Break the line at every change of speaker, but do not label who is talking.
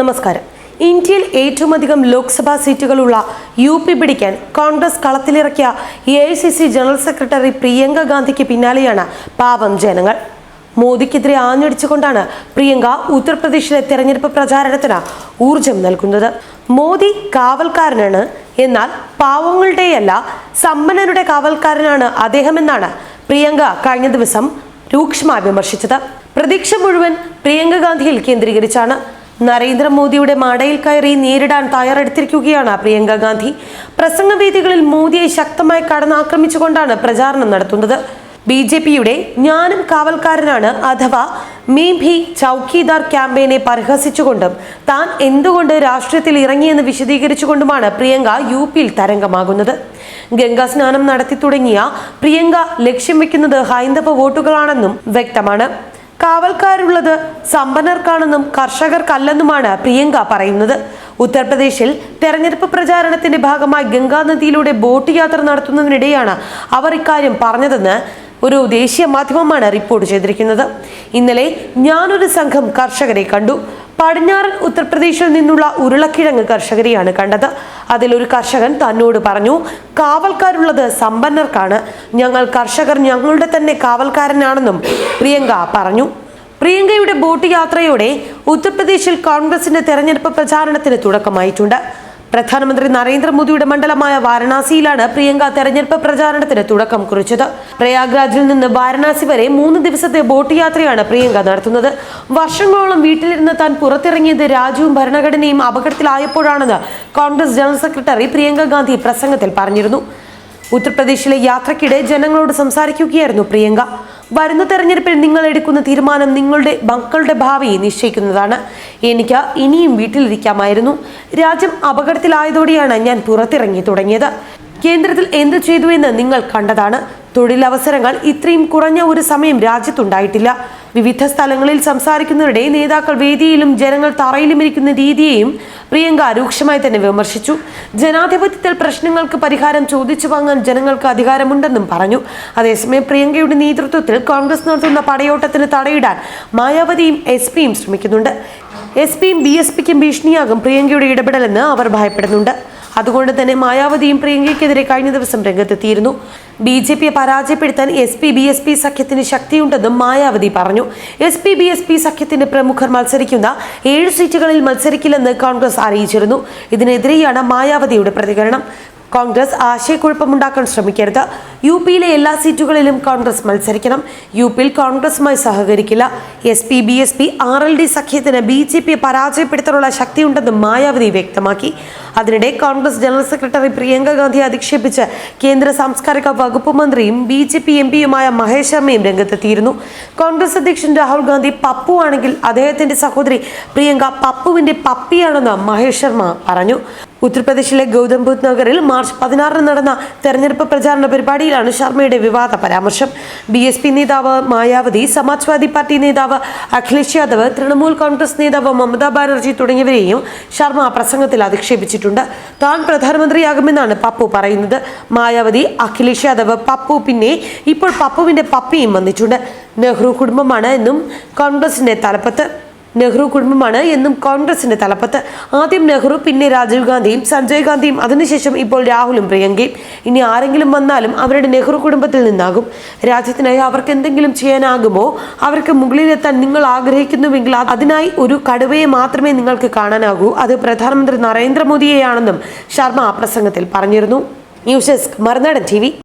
നമസ്കാരം. ഇന്ത്യയിൽ ഏറ്റവും അധികം ലോക്സഭാ സീറ്റുകളുള്ള യു പി പിടിക്കാൻ Congress കളത്തിലിറക്കിയ A I C C general secretary Priyanka ഗാന്ധിക്ക് പിന്നാലെയാണ് പാവം ജനങ്ങൾ. മോദിക്കെതിരെ ആഞ്ഞടിച്ചുകൊണ്ടാണ് പ്രിയങ്ക ഉത്തർപ്രദേശിലെ തെരഞ്ഞെടുപ്പ് പ്രചാരണത്തിന് ഊർജം നൽകുന്നത്. മോദി കാവൽക്കാരനാണ്. എന്നാൽ പാവങ്ങളുടെയല്ല സമ്പന്നരുടെ കാവൽക്കാരനാണ് അദ്ദേഹമെന്നാണ് പ്രിയങ്ക കഴിഞ്ഞ ദിവസം രൂക്ഷമായി വിമർശിച്ചത്. പ്രതീക്ഷ മുഴുവൻ പ്രിയങ്ക ഗാന്ധിയിൽ കേന്ദ്രീകരിച്ചാണ്. നരേന്ദ്രമോദിയുടെ മാടയിൽ കയറി നേരിടാൻ തയ്യാറെടുത്തിരിക്കുകയാണ് പ്രിയങ്ക ഗാന്ധി. പ്രസംഗവേദികളിൽ മോദിയെ ശക്തമായി കടന്നാക്രമിച്ചുകൊണ്ടാണ് പ്രചാരണം നടത്തുന്നത്. ബി ജെ പിയുടെ ഞാനും കാവൽക്കാരനാണ് അഥവാ മീ ഭി ചൌക്കിദാർ ക്യാമ്പയിനെ പരിഹസിച്ചുകൊണ്ടും താൻ എന്തുകൊണ്ട് രാഷ്ട്രീയത്തിൽ ഇറങ്ങിയെന്ന് വിശദീകരിച്ചുകൊണ്ടുമാണ് പ്രിയങ്ക യു പിയിൽ തരംഗമാകുന്നത്. ഗംഗാ സ്നാനം നടത്തി തുടങ്ങിയ പ്രിയങ്ക ലക്ഷ്യം വെക്കുന്നത് ഹൈന്ദവ വോട്ടുകളാണെന്നും വ്യക്തമാണ്. കാവൽക്കാരുള്ളത് സമ്പന്നർക്കാണെന്നും കർഷകർക്കല്ലെന്നുമാണ് പ്രിയങ്ക പറയുന്നത്. ഉത്തർപ്രദേശിൽ തെരഞ്ഞെടുപ്പ് പ്രചാരണത്തിന്റെ ഭാഗമായി ഗംഗാ നദിയിലൂടെ ബോട്ട് യാത്ര നടത്തുന്നതിനിടെയാണ് അവർ ഇക്കാര്യം പറഞ്ഞതെന്ന് ഒരു ദേശീയ മാധ്യമമാണ് റിപ്പോർട്ട് ചെയ്തിരിക്കുന്നത്. ഇന്നലെ ഞാനൊരു സംഘം കർഷകരെ കണ്ടു. പടിഞ്ഞാറൻ ഉത്തർപ്രദേശിൽ നിന്നുള്ള ഉരുളക്കിഴങ്ങ് കർഷകരെയാണ് കണ്ടത്. അതിലൊരു കർഷകൻ തന്നോട് പറഞ്ഞു കാവൽക്കാരുള്ളത് സമ്പന്നർക്കാണ്. ഞങ്ങൾ കർഷകർ ഞങ്ങളുടെ തന്നെ കാവൽക്കാരനാണെന്നും പ്രിയങ്ക പറഞ്ഞു. പ്രിയങ്കയുടെ ബോട്ട് യാത്രയോടെ ഉത്തർപ്രദേശിൽ കോൺഗ്രസിന്റെ തെരഞ്ഞെടുപ്പ് പ്രചാരണത്തിന് തുടക്കമായിട്ടുണ്ട്. പ്രധാനമന്ത്രി നരേന്ദ്രമോദിയുടെ മണ്ഡലമായ വാരണാസിയിലാണ് പ്രിയങ്ക തെരഞ്ഞെടുപ്പ് പ്രചാരണത്തിന് തുടക്കം കുറിച്ചത്. പ്രയാഗ്രാജിൽ നിന്ന് വാരണാസി വരെ മൂന്ന് ദിവസത്തെ ബോട്ട് യാത്രയാണ് പ്രിയങ്ക നടത്തുന്നത്. വർഷങ്ങളോളം വീട്ടിലിരുന്ന് താൻ പുറത്തിറങ്ങിയത് രാജ്യവും ഭരണഘടനയും അപകടത്തിലായപ്പോഴാണെന്ന് കോൺഗ്രസ് ജനറൽ സെക്രട്ടറി പ്രിയങ്ക ഗാന്ധി പ്രസംഗത്തിൽ പറഞ്ഞിരുന്നു. ഉത്തർപ്രദേശിലെ യാത്രക്കിടെ ജനങ്ങളോട് സംസാരിക്കുകയായിരുന്നു പ്രിയങ്ക. വരുന്ന തെരഞ്ഞെടുപ്പിൽ നിങ്ങൾ എടുക്കുന്ന തീരുമാനം നിങ്ങളുടെ മക്കളുടെ ഭാവി നിശ്ചയിക്കുന്നതാണ്. എനിക്ക് ഇനിയും വീട്ടിലിരിക്കാമായിരുന്നു. രാജ്യം അപകടത്തിലായതോടെയാണ് ഞാൻ പുറത്തിറങ്ങി തുടങ്ങിയത്. കേന്ദ്രത്തിൽ എന്ത് ചെയ്തു എന്ന് നിങ്ങൾ കണ്ടതാണ്. തൊഴിലവസരങ്ങൾ ഇത്രയും കുറഞ്ഞ ഒരു സമയം രാജ്യത്തുണ്ടായിട്ടില്ല. വിവിധ സ്ഥലങ്ങളിൽ സംസാരിക്കുന്നവരുടെ നേതാക്കൾ വേദിയിലും ജനങ്ങൾ തറയിലും ഇരിക്കുന്ന രീതിയെയും പ്രിയങ്ക രൂക്ഷമായി തന്നെ വിമർശിച്ചു. ജനാധിപത്യത്തിൽ പ്രശ്നങ്ങൾക്ക് പരിഹാരം ചോദിച്ചു വാങ്ങാൻ ജനങ്ങൾക്ക് അധികാരമുണ്ടെന്നും പറഞ്ഞു. അതേസമയം പ്രിയങ്കയുടെ നേതൃത്വത്തിൽ കോൺഗ്രസ് നടത്തുന്ന പടയോട്ടത്തിന് തടയിടാൻ മായാവതിയും എസ് പിയും ശ്രമിക്കുന്നുണ്ട്. എസ് പിയും ബി എസ് പിക്കും ഭീഷണിയാകും പ്രിയങ്കയുടെ ഇടപെടലെന്ന് അവർ ഭയപ്പെടുന്നുണ്ട്. അതുകൊണ്ട് തന്നെ മായാവതിയും പ്രിയങ്കയ്ക്കെതിരെ കഴിഞ്ഞ ദിവസം രംഗത്തെത്തിയിരുന്നു. ബി ജെ പിയെ പരാജയപ്പെടുത്താൻ S P B S P സഖ്യത്തിന് ശക്തിയുണ്ടെന്നും മായാവതി പറഞ്ഞു. S P B S P സഖ്യത്തിന്റെ പ്രമുഖർ മത്സരിക്കുന്ന ഏഴ് സീറ്റുകളിൽ മത്സരിക്കില്ലെന്ന് കോൺഗ്രസ് അറിയിച്ചിരുന്നു. ഇതിനെതിരെയാണ് മായാവതിയുടെ പ്രതികരണം. കോൺഗ്രസ് ആശയക്കുഴപ്പമുണ്ടാക്കാൻ ശ്രമിക്കരുത്. യു പിയിലെ എല്ലാ സീറ്റുകളിലും കോൺഗ്രസ് മത്സരിക്കണം. യു പിയിൽ കോൺഗ്രസുമായി സഹകരിക്കില്ല. S P B S P R L D സഖ്യത്തിന് ബി ജെ പിയെ പരാജയപ്പെടുത്താനുള്ള ശക്തിയുണ്ടെന്നും മായാവതി വ്യക്തമാക്കി. അതിനിടെ കോൺഗ്രസ് ജനറൽ സെക്രട്ടറി പ്രിയങ്ക ഗാന്ധി അധിക്ഷേപിച്ച് കേന്ദ്ര സാംസ്കാരിക വകുപ്പ് മന്ത്രിയും ബി ജെ പി എം പിയുമായ മഹേഷ് ശർമ്മയും രംഗത്തെത്തിയിരുന്നു. കോൺഗ്രസ് അധ്യക്ഷൻ രാഹുൽ ഗാന്ധി പപ്പു ആണെങ്കിൽ അദ്ദേഹത്തിന്റെ സഹോദരി പ്രിയങ്ക പപ്പുവിന്റെ പപ്പിയാണെന്ന് മഹേഷ് ശർമ്മ പറഞ്ഞു. ഉത്തർപ്രദേശിലെ ഗൗതംബുദ്ധ് നഗറിൽ മാർച്ച് പതിനാറിന് നടന്ന തെരഞ്ഞെടുപ്പ് പ്രചാരണ പരിപാടിയിലാണ് ശർമ്മയുടെ വിവാദ പരാമർശം. ബി എസ് പി നേതാവ് മായാവതി സമാജ്വാദി പാർട്ടി നേതാവ് അഖിലേഷ് യാദവ് തൃണമൂൽ കോൺഗ്രസ് നേതാവ് മമതാ ബാനർജി തുടങ്ങിയവരെയും ശർമ്മ പ്രസംഗത്തിൽ അധിക്ഷേപിച്ചിട്ടുണ്ട്. താൻ പ്രധാനമന്ത്രിയാകുമെന്നാണ് പപ്പു പറയുന്നത്. മായാവതി അഖിലേഷ് യാദവ് പപ്പു പിന്നെ ഇപ്പോൾ പപ്പുവിന്റെ പപ്പിയും വന്നിട്ടുണ്ട്. നെഹ്റു കുടുംബമാണ് എന്നും കോൺഗ്രസിന്റെ തലപ്പത്ത്. നെഹ്റു കുടുംബമാണ് എന്നും കോൺഗ്രസിന്റെ തലപ്പത്ത്. ആദ്യം നെഹ്റു പിന്നെ രാജീവ് ഗാന്ധിയും സഞ്ജയ് ഗാന്ധിയും അതിനുശേഷം ഇപ്പോൾ രാഹുലും പ്രിയങ്കയും. ഇനി ആരെങ്കിലും വന്നാലും അവരുടെ നെഹ്റു കുടുംബത്തിൽ നിന്നാകും. രാജ്യത്തിനായി അവർക്ക് എന്തെങ്കിലും ചെയ്യാനാകുമോ? അവർക്ക് മുകളിലെത്താൻ നിങ്ങൾ ആഗ്രഹിക്കുന്നുവെങ്കിൽ അതിനായി ഒരു കടുവയെ മാത്രമേ നിങ്ങൾക്ക് കാണാനാകൂ. അത് പ്രധാനമന്ത്രി നരേന്ദ്രമോദിയെയാണെന്നും ശർമ്മ ആ പ്രസംഗത്തിൽ പറഞ്ഞിരുന്നു. ന്യൂസ് ഡെസ്ക് മറുനാടൻ ടി